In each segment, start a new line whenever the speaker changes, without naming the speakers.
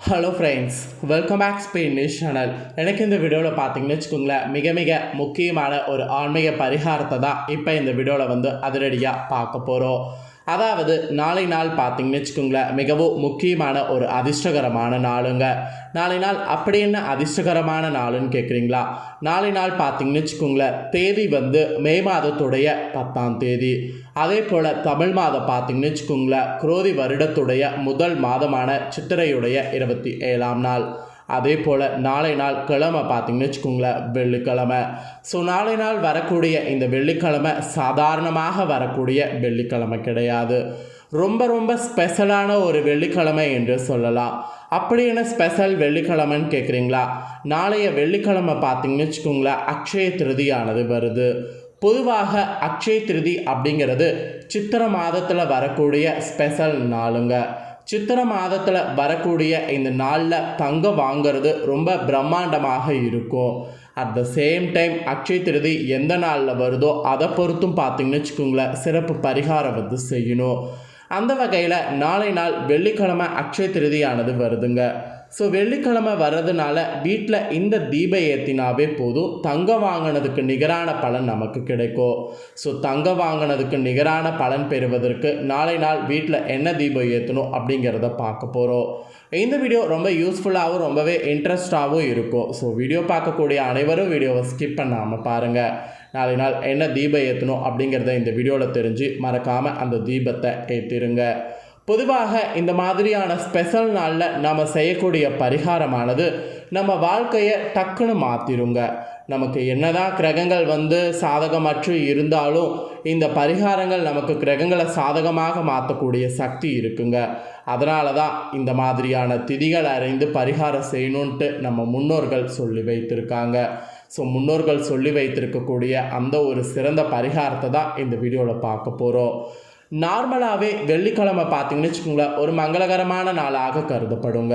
Hello friends welcome back Spain news channel எனக்கு இந்த வீடியோவில் பார்த்தீங்கன்னு வச்சுக்கோங்களேன் மிக மிக முக்கியமான ஒரு ஆன்மீக பரிகாரத்தை தான் இப்போ இந்த வீடியோவில் வந்து அதிரடியாக பார்க்க போகிறோம் அதாவது நாளை நாள் பார்த்தீங்கன்னு வச்சுக்கோங்களேன் மிகவும் முக்கியமான ஒரு அதிர்ஷ்டகரமான நாளுங்க. நாளை நாள் அப்படி என்ன அதிர்ஷ்டகரமான நாளுன்னு கேட்குறீங்களா நாளை நாள் பார்த்தீங்கன்னு வச்சுக்கோங்களேன் தேதி வந்து மே மாதத்துடைய பத்தாம் தேதி. அதே போல் தமிழ் மாதம் பார்த்தீங்கன்னு வச்சுக்கோங்களேன் குரோதி வருடத்துடைய முதல் மாதமான சித்திரையுடைய இருபத்தி ஏழாம் நாள். அதே போல் நாளை நாள் கிழமை பார்த்தீங்கன்னு வச்சுக்கோங்களேன் வெள்ளிக்கிழமை. ஸோ நாளை நாள் வரக்கூடிய இந்த வெள்ளிக்கிழமை சாதாரணமாக வரக்கூடிய வெள்ளிக்கிழமை கிடையாது. ரொம்ப ரொம்ப ஸ்பெஷலான ஒரு வெள்ளிக்கிழமை என்று சொல்லலாம். அப்படி என்ன ஸ்பெஷல் வெள்ளிக்கிழமைன்னு கேட்குறீங்களா? நாளைய வெள்ளிக்கிழமை பார்த்தீங்கன்னு வச்சுக்கோங்களேன் அக்ஷய திருதியானது வருது. பொதுவாக அக்ஷய திருதி அப்படிங்கிறது சித்திர மாதத்தில் வரக்கூடிய ஸ்பெஷல் நாளுங்க. சித்திர மாதத்தில் வரக்கூடிய இந்த நாளில் தங்கம் வாங்கிறது ரொம்ப பிரம்மாண்டமாக இருக்கும். At the same time Akshaya Tritiya எந்த நாளில் வருதோ அதை பொறுத்தும் பார்த்தீங்கன்னு வச்சுக்கோங்களேன் சிறப்பு பரிகாரம் வந்து செய்யணும். அந்த வகையில் நாளை நாள் வெள்ளிக்கிழமை அக்ஷய திருதியானது வருதுங்க. ஸோ வெள்ளிக்கிழமை வர்றதுனால வீட்டில் இந்த தீப ஏற்றினாவே போதும். தங்கம் வாங்கினதுக்கு நிகரான பலன் நமக்கு கிடைக்கும். ஸோ தங்கம் வாங்கினதுக்கு நிகரான பலன் பெறுவதற்கு நாளை நாள் வீட்டில் என்ன தீபம் ஏற்றணும் அப்படிங்கிறத பார்க்க போகிறோம் இந்த வீடியோ ரொம்ப யூஸ்ஃபுல்லாகவும் ரொம்பவே இன்ட்ரெஸ்டாகவும் இருக்கும். ஸோ வீடியோ பார்க்கக்கூடிய அனைவரும் வீடியோவை ஸ்கிப் பண்ணாமல் பாருங்கள் நாளை நாள் என்ன தீபம் ஏற்றணும் அப்படிங்கிறத இந்த வீடியோவில் தெரிஞ்சு மறக்காமல் அந்த தீபத்தை ஏற்றிருங்க பொதுவாக இந்த மாதிரியான ஸ்பெஷல் நாளில் நம்ம செய்யக்கூடிய பரிகாரமானது நம்ம வாழ்க்கையை டக்குன்னு மாற்றிருங்க நமக்கு என்னதான் கிரகங்கள் வந்து சாதகமற்று இருந்தாலும் இந்த பரிகாரங்கள் நமக்கு கிரகங்களை சாதகமாக மாற்றக்கூடிய சக்தி இருக்குங்க. அதனால தான் இந்த மாதிரியான திதிகள் அறிந்து பரிகாரம் செய்யணுன்ட்டு நம்ம முன்னோர்கள் சொல்லி வைத்திருக்காங்க. ஸோ முன்னோர்கள் சொல்லி வைத்திருக்கக்கூடிய அந்த ஒரு சிறந்த பரிகாரத்தை தான் இந்த வீடியோவில் பார்க்க போகிறோம் நார்மலாகவே வெள்ளிக்கிழமை பார்த்தீங்கன்னு வச்சுக்கோங்களேன் ஒரு மங்களகரமான நாளாக கருதப்படுங்க.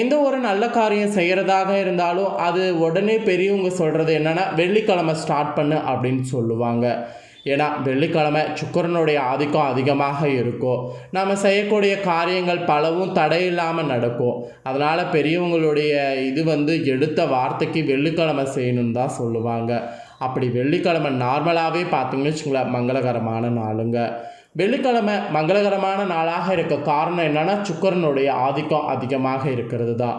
எந்த ஒரு நல்ல காரியம் செய்கிறதாக இருந்தாலும் அது உடனே பெரியவங்க சொல்கிறது என்னென்னா வெள்ளிக்கிழமை ஸ்டார்ட் பண்ணு அப்படின்னு சொல்லுவாங்க. ஏன்னா வெள்ளிக்கிழமை சுக்கரனுடைய ஆதிக்கம் அதிகமாக இருக்கும். நம்ம செய்யக்கூடிய காரியங்கள் பலவும் தடையில்லாமல் நடக்கும். அதனால் பெரியவங்களுடைய இது வந்து எடுத்த வார்த்தைக்கு வெள்ளிக்கிழமை செய்யணும்னு தான் சொல்லுவாங்க. அப்படி வெள்ளிக்கிழமை நார்மலாகவே பார்த்தீங்கன்னு வச்சுங்களேன் மங்களகரமான நாளுங்க. வெள்ளிக்கிழமை மங்களகரமான நாளாக இருக்க காரணம் என்னென்னா சுக்கரனுடைய ஆதிக்கம் அதிகமாக இருக்கிறது தான்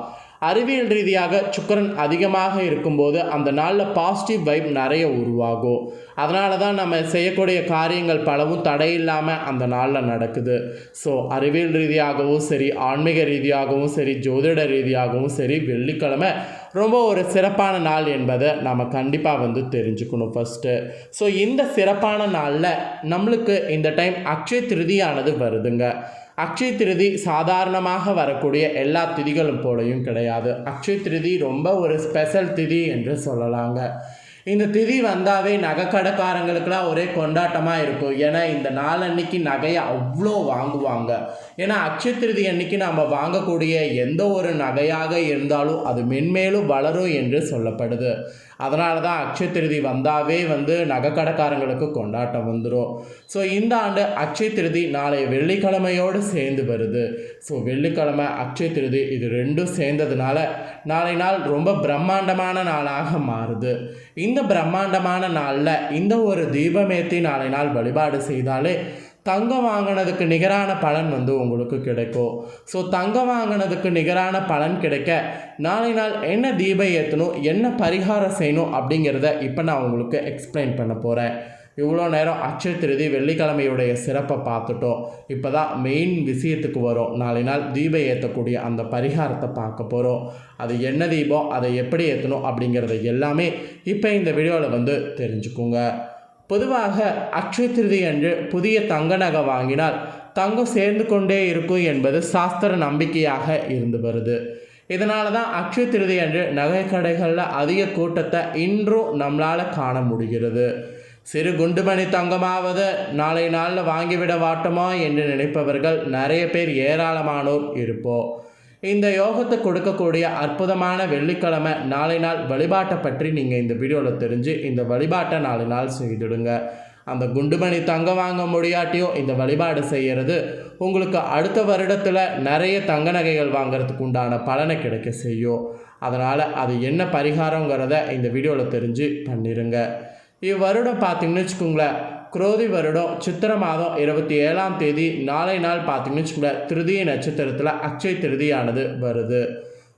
அறிவியல் ரீதியாக சுக்கரன் அதிகமாக இருக்கும்போது அந்த நாளில் பாசிட்டிவ் வைப் நிறைய உருவாகும். அதனால தான் நம்ம செய்யக்கூடிய காரியங்கள் பலவும் தடையில்லாமல் அந்த நாளில் நடக்குது. ஸோ அறிவியல் ரீதியாகவும் சரி ஆன்மீக ரீதியாகவும் சரி ஜோதிட ரீதியாகவும் சரி வெள்ளிக்கிழமை ரொம்ப ஒரு சிறப்பான நாள் என்பதை நம்ம கண்டிப்பாக வந்து தெரிஞ்சுக்கணும் ஃபஸ்ட்டு ஸோ இந்த சிறப்பான நாளில் நம்மளுக்கு இந்த டைம் அக்ஷய திருதியானது வருதுங்க. அக்ஷய திருதி சாதாரணமாக வரக்கூடிய எல்லா திதிகளும் போலையும் கிடையாது. அக்ஷய திருதி ரொம்ப ஒரு ஸ்பெஷல் திதி என்று சொல்லலாங்க. இந்த திதி வந்தாவே நகைக்கடைக்காரங்களுக்கெல்லாம் ஒரே கொண்டாட்டமாக இருக்கும். ஏன்னா இந்த நாள் அன்னைக்கு நகையை அவ்வளோ வாங்குவாங்க. ஏன்னா அக்ஷய திருதி அன்னைக்கு நம்ம வாங்கக்கூடிய எந்த ஒரு நகையாக இருந்தாலும் அது மென்மேலும் வளரும் என்று சொல்லப்படுது. அதனால தான் அக்ஷய திருதி வந்தாவே வந்து நகைக்கடைக்காரங்களுக்கு கொண்டாட்டம் வந்துடும் ஸோ இந்த ஆண்டு அக்ஷய திருதி நாளைய வெள்ளிக்கிழமையோடு சேர்ந்து வருது. ஸோ வெள்ளிக்கிழமை அக்ஷய திருதி இது ரெண்டும் சேர்ந்ததுனால நாளை நாள் ரொம்ப பிரம்மாண்டமான நாளாக மாறுது. இந்த பிரம்மாண்டமான நாளில் இந்த ஒரு தீபமேத்தி நாளை நாள் வழிபாடு செய்தாலே தங்கம் வாங்கினதுக்கு நிகரான பலன் வந்து உங்களுக்கு கிடைக்கும். ஸோ தங்கம் வாங்கினதுக்கு நிகரான பலன் கிடைக்க நாளை நாள் என்ன தீபம் ஏற்றணும் என்ன பரிகாரம் செய்யணும் அப்படிங்கிறத இப்போ நான் உங்களுக்கு எக்ஸ்பிளைன் பண்ண போகிறேன் இவ்வளோ நேரம் அக்ஷய திருதி வெள்ளிக்கிழமையுடைய சிறப்பை பார்த்துட்டோம். இப்போ தான் மெயின் விஷயத்துக்கு வரும். நாளை நாள் தீபம் ஏற்றக்கூடிய அந்த பரிகாரத்தை பார்க்க போகிறோம் அது என்ன தீபம் அதை எப்படி ஏற்றணும் அப்படிங்கிறத எல்லாமே இப்போ இந்த வீடியோவில் வந்து தெரிஞ்சுக்குங்க. பொதுவாக அக்ஷய திருதி அன்று புதிய தங்க நகை வாங்கினால் தங்கம் சேர்ந்து கொண்டே இருக்கும் என்பது சாஸ்திர நம்பிக்கையாக இருந்து வருது. இதனால தான் அக்ஷய திருதி அன்று நகை கடைகளில் அதிக கூட்டத்தை இன்றும் நம்மளால் காண முடிகிறது. சிறு குண்டுமணி தங்கமாவது நாளை நாளில் வாங்கிவிட வாட்டமா என்று நினைப்பவர்கள் நிறைய பேர் ஏராளமானோர் இருப்போம். இந்த யோகத்தை கொடுக்கக்கூடிய அற்புதமான வெள்ளிக்கிழமை நாளை நாள் வழிபாட்டை பற்றி நீங்கள் இந்த வீடியோவில் தெரிஞ்சு இந்த வழிபாட்டை நாலு நாள் செய்துடுங்க. அந்த குண்டுமணி தங்கம் வாங்க முடியாட்டியும் இந்த வழிபாடு செய்கிறது உங்களுக்கு அடுத்த வருடத்தில் நிறைய தங்க நகைகள் வாங்குறதுக்கு உண்டான பலனை கிடைக்க செய்யும். அதனால் அது என்ன பரிகாரங்கிறத இந்த வீடியோவில் தெரிஞ்சு பண்ணிடுங்க இவ்வருடம் பார்த்தீங்கன்னு வச்சுக்கோங்களேன் குரோதி வருடம் சித்திர மாதம் இருபத்தி ஏழாம் தேதி நாளை நாள் பார்த்தீங்கன்னு வச்சுக்கோங்களேன் திருதிய நட்சத்திரத்தில் அக்ஷய திருதியானது வருது.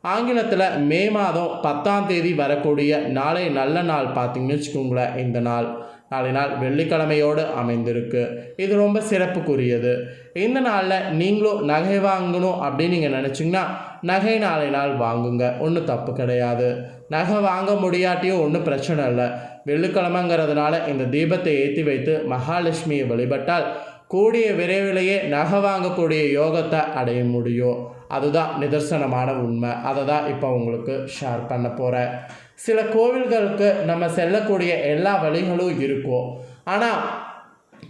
ஆங்கிலத்தில் மே மாதம் பத்தாம் தேதி வரக்கூடிய நாளை நல்ல நாள் பார்த்தீங்கன்னு வச்சுக்கோங்களேன் இந்த நாள். நாளை நாள் வெள்ளிக்கிழமையோடு அமைந்திருக்கு. இது ரொம்ப சிறப்புக்குரியது. இந்த நாளில் நீங்களும் நகை வாங்கணும் அப்படின்னு நீங்கள் நினச்சிங்கன்னா நகை நாளை நாள் வாங்குங்க. ஒன்றும் தப்பு கிடையாது. நகை வாங்க முடியாட்டியும் ஒன்றும் பிரச்சனை இல்லை. வெள்ளிக்கிழமைங்கிறதுனால இந்த தீபத்தை ஏற்றி வைத்து மகாலட்சுமியை வழிபட்டால் கூடிய விரைவிலேயே நகை வாங்கக்கூடிய யோகத்தை அடைய முடியும். அதுதான் நிதர்சனமான உண்மை. அதை தான் இப்போ உங்களுக்கு ஷேர் பண்ண போகிறேன் சில கோவில்களுக்கு நம்ம செல்லக்கூடிய எல்லா வழிகளும் இருக்கும். ஆனால்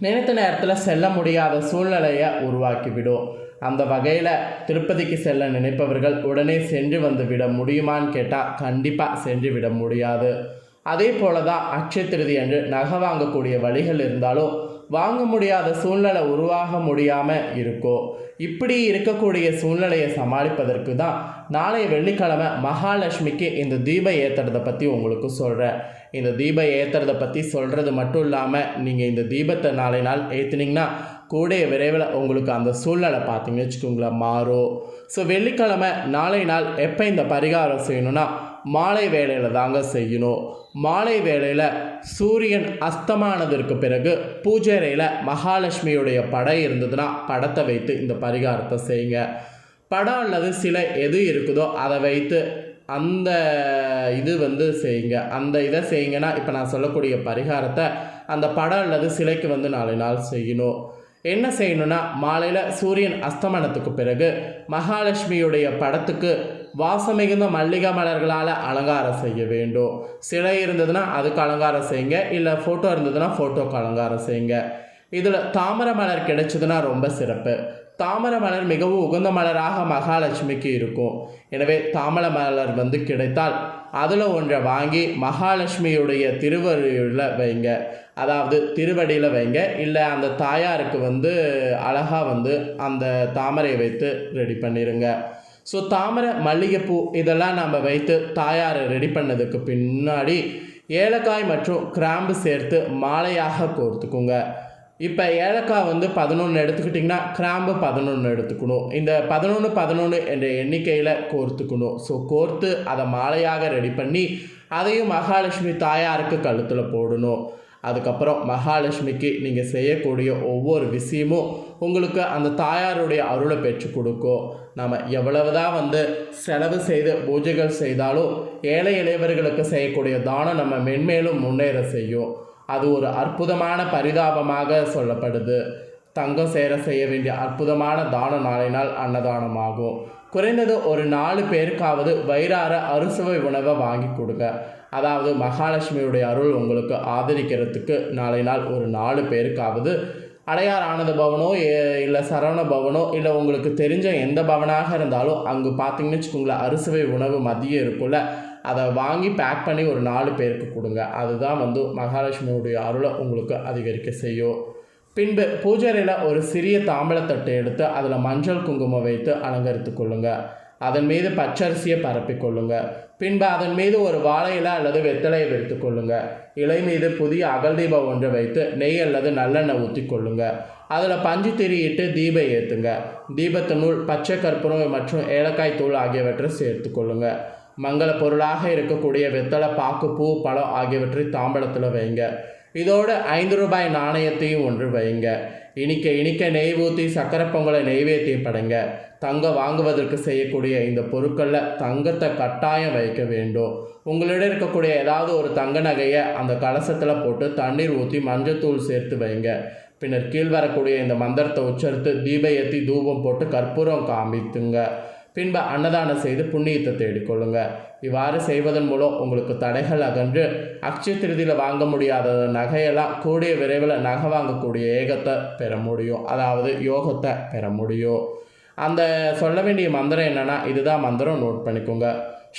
நினைத்த நேரத்தில் செல்ல முடியாத சூழ்நிலையை உருவாக்கிவிடும். அந்த வகையில் திருப்பதிக்கு செல்ல நினைப்பவர்கள் உடனே சென்று வந்து விட முடியுமான்னு கேட்டால் கண்டிப்பாக சென்று விட முடியாது. அதே போல தான் அக்ஷய திருதி அன்று நகை வாங்கக்கூடிய வழிகள் இருந்தாலும் வாங்க முடியாத சூழ்நிலை உருவாக முடியாமல் இருக்கோ. இப்படி இருக்கக்கூடிய சூழ்நிலையை சமாளிப்பதற்கு தான் நாளைய வெள்ளிக்கிழமை மகாலட்சுமிக்கு இந்த தீபம் ஏற்றுறதை பற்றி உங்களுக்கு சொல்கிறேன் இந்த தீபம் ஏற்றுறதை பற்றி சொல்கிறது மட்டும் இல்லாமல் நீங்கள் இந்த தீபத்தை நாளை நாள் ஏற்றுனீங்கன்னா கூடிய விரைவில் உங்களுக்கு அந்த சூழ்நிலை பார்த்தீங்கன்னு வச்சுக்கோங்களேன் மாறும் ஸோ வெள்ளிக்கிழமை நாளை நாள் எப்போ இந்த பரிகாரம் செய்யணும்னா மாலை வேலையில் தாங்க செய்யணும். மாலை வேளையில் சூரியன் அஸ்தமானதற்கு பிறகு பூஜை அறையில் மகாலட்சுமியுடைய படம் இருந்ததுன்னா படத்தை வைத்து இந்த பரிகாரத்தை செய்யுங்க. படம் அல்லது சிலை எது இருக்குதோ அதை வைத்து அந்த இது வந்து செய்யுங்க. அந்த இதை செய்யுங்கன்னா இப்போ நான் சொல்லக்கூடிய பரிகாரத்தை அந்த படம் அல்லது சிலைக்கு வந்து நாலு நாள் செய்யணும். என்ன செய்யணும்னா மாலையில் சூரியன் அஸ்தமனத்துக்கு பிறகு மகாலட்சுமியுடைய படத்துக்கு வாசம் மிகுந்த மல்லிகை மலர்களால் அலங்காரம் செய்ய வேண்டும். சிலை இருந்ததுன்னா அதுக்கு அலங்காரம் செய்யுங்க. இல்லை ஃபோட்டோ இருந்ததுன்னா ஃபோட்டோக்கு அலங்காரம் செய்யுங்க. இதில் தாமரை மலர் கிடைச்சதுன்னா ரொம்ப சிறப்பு. தாமரை மலர் மிகவும் உகந்த மலராக மகாலட்சுமிக்கு இருக்கும். எனவே தாமரை மலர் வந்து கிடைத்தால் அதில் ஒன்றை வாங்கி மகாலட்சுமியுடைய திருவடியில் வைங்க. அதாவது திருவடியில் வைங்க. இல்லை அந்த தாயாருக்கு வந்து அழகாக வந்து அந்த தாமரையை வைத்து ரெடி பண்ணிடுங்க ஸோ தாமரை மல்லிகைப்பூ இதெல்லாம் நம்ம வைத்து தாயாரை ரெடி பண்ணதுக்கு பின்னாடி ஏலக்காய் மற்றும் கிராம்பு சேர்த்து மாலையாக கோர்த்துக்குங்க. இப்போ ஏலக்காய் வந்து பதினொன்று எடுத்துக்கிட்டிங்கன்னா கிராம்பு பதினொன்று எடுத்துக்கணும். இந்த பதினொன்று பதினொன்று என்ற எண்ணிக்கையில் கோர்த்துக்கணும். ஸோ கோர்த்து அதை மாலையாக ரெடி பண்ணி அதையும் மகாலட்சுமி தாயாருக்கு கழுத்தில் போடணும். அதுக்கப்புறம் மகாலட்சுமிக்கு நீங்கள் செய்யக்கூடிய ஒவ்வொரு விஷயமும் உங்களுக்கு அந்த தாயாருடைய அருளை பெற்று கொடுக்கும். நம்ம எவ்வளவு தான் வந்து செலவு செய்து பூஜைகள் செய்தாலும் ஏழை இளையவர்களுக்கு செய்யக்கூடிய தானம் நம்ம மென்மேலும் முன்னேற செய்யும். அது ஒரு அற்புதமான பரிதாபமாக சொல்லப்படுது. தங்கம் சேர செய்ய வேண்டிய அற்புதமான தான நாளினால் அன்னதானமாகும். குறைந்தது ஒரு நாலு பேருக்காவது வயிறார அறுசுவை உணவை வாங்கி கொடுங்க. அதாவது மகாலட்சுமியுடைய அருள் உங்களுக்கு ஆதரிக்கிறதுக்கு நாளை நாள் ஒரு நாலு பேருக்காவது அடையார் ஆனந்த பவனோ இல்லை சரவண பவனோ இல்லை உங்களுக்கு தெரிஞ்ச எந்த பவனாக இருந்தாலும் அங்கே பார்த்தீங்கன்னு வச்சுக்கோங்களேன் அறுசுவை உணவு மதியம் இருக்கும்ல அதை வாங்கி பேக் பண்ணி ஒரு நாலு பேருக்கு கொடுங்க. அதுதான் வந்து மகாலட்சுமியுடைய அருளை உங்களுக்கு அதிகரிக்க செய்யும். பின்பு பூஜரையில் ஒரு சிறிய தாம்பழத்தட்டை எடுத்து அதில் மஞ்சள் குங்குமம் வைத்து அலங்கரித்து கொள்ளுங்கள் அதன் மீது பச்சரிசியை பரப்பி கொள்ளுங்க. பின்பு அதன் மீது ஒரு வாழை இலை அல்லது வெத்தலையை வைத்து கொள்ளுங்க. இலை மீது புதிய அகல் தீபம் ஒன்றை வைத்து நெய் அல்லது நல்லெண்ணெய் ஊற்றி கொள்ளுங்க. அதில் பஞ்சு திரியிட்டு தீபம் ஏற்றுங்க தீபத்தினுள் பச்சை கற்பூரம் மற்றும் ஏலக்காய் தூள் ஆகியவற்றை சேர்த்து கொள்ளுங்க. மங்கள பொருளாக இருக்கக்கூடிய வெத்தலை பாக்கு பூ பழம் ஆகியவற்றை தாம்பழத்தில் வைங்க. இதோடு ஐந்து ரூபாய் நாணயத்தையும் ஒன்று வைங்க. இனிக்க இனிக்க நெய் ஊற்றி சக்கரை பொங்கலை நெய்வேத்தியம் படைங்க. தங்கம் வாங்குவதற்கு செய்யக்கூடிய இந்த பொருட்களில் தங்கத்தை கட்டாயம் வைக்க வேண்டும். உங்களிடம் இருக்கக்கூடிய ஏதாவது ஒரு தங்க நகையை அந்த கலசத்தில் போட்டு தண்ணீர் ஊற்றி மஞ்சத்தூள் சேர்த்து வைங்க. பின்னர் கீழ் வரக்கூடிய இந்த மந்திரத்தை உச்சரித்து தீப ஏற்றி தூபம் போட்டு கற்பூரம் காமித்துங்க. பின்பு அன்னதானம் செய்து புண்ணியத்தை தேடிக்கொள்ளுங்க. இவ்வாறு செய்வதன் மூலம் உங்களுக்கு தடைகள் அகன்று அக்ஷய திருதியில் வாங்க முடியாத நகையெல்லாம் கூடிய விரைவில் நகை வாங்கக்கூடிய ஏகத்தை பெற முடியும். அதாவது யோகத்தை பெற முடியும். அந்த சொல்ல வேண்டிய மந்திரம் என்னென்னா இதுதான் மந்திரம். நோட் பண்ணிக்கோங்க.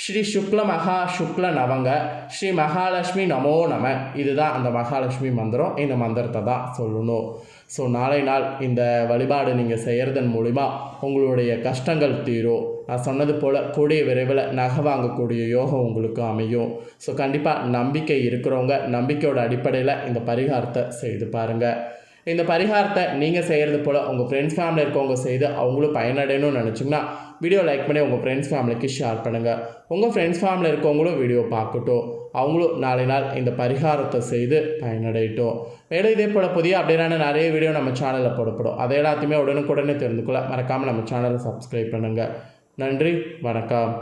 ஸ்ரீ சுக்ல மகா சுக்ல நவங்க ஸ்ரீ மகாலட்சுமி நமோ நம. இதுதான் அந்த மகாலட்சுமி மந்திரம். இந்த மந்திரத்தை தான் சொல்லணும். ஸோ நாளை நாள் இந்த வழிபாடு நீங்கள் செய்கிறதன் மூலிமா உங்களுடைய கஷ்டங்கள் தீரும். நான் சொன்னது போல் கூடிய விரைவில் நகை வாங்கக்கூடிய யோகம் உங்களுக்கு அமையும். ஸோ கண்டிப்பாக நம்பிக்கை இருக்கிறவங்க நம்பிக்கையோட அடிப்படையில் இந்த பரிகாரத்தை செய்து பாருங்கள் இந்த பரிகாரத்தை நீங்கள் செய்கிறது போல் உங்கள் ஃப்ரெண்ட்ஸ் ஃபேமிலி இருக்கவங்க செய்து அவங்களும் பயனடையணும்னு நினச்சிங்கன்னா வீடியோ லைக் பண்ணி உங்கள் ஃப்ரெண்ட்ஸ் ஃபேமிலிக்கு ஷேர் பண்ணுங்கள் உங்கள் ஃப்ரெண்ட்ஸ் ஃபேமிலி இருக்கவங்களும் வீடியோ பார்க்கட்டும். அவங்களும் நாளை நாள் இந்த பரிகாரத்தை செய்து பயனடையட்டும். மேலும் இதே போல் புதிய அப்படின்னா நிறைய வீடியோ நம்ம சேனலில் போடப்படும். அதை எல்லாத்தையுமே உடனுக்குடனே தெரிந்து கொள்ள மறக்காமல் நம்ம சேனலை சப்ஸ்கிரைப் பண்ணுங்கள் நன்றி வணக்கம்.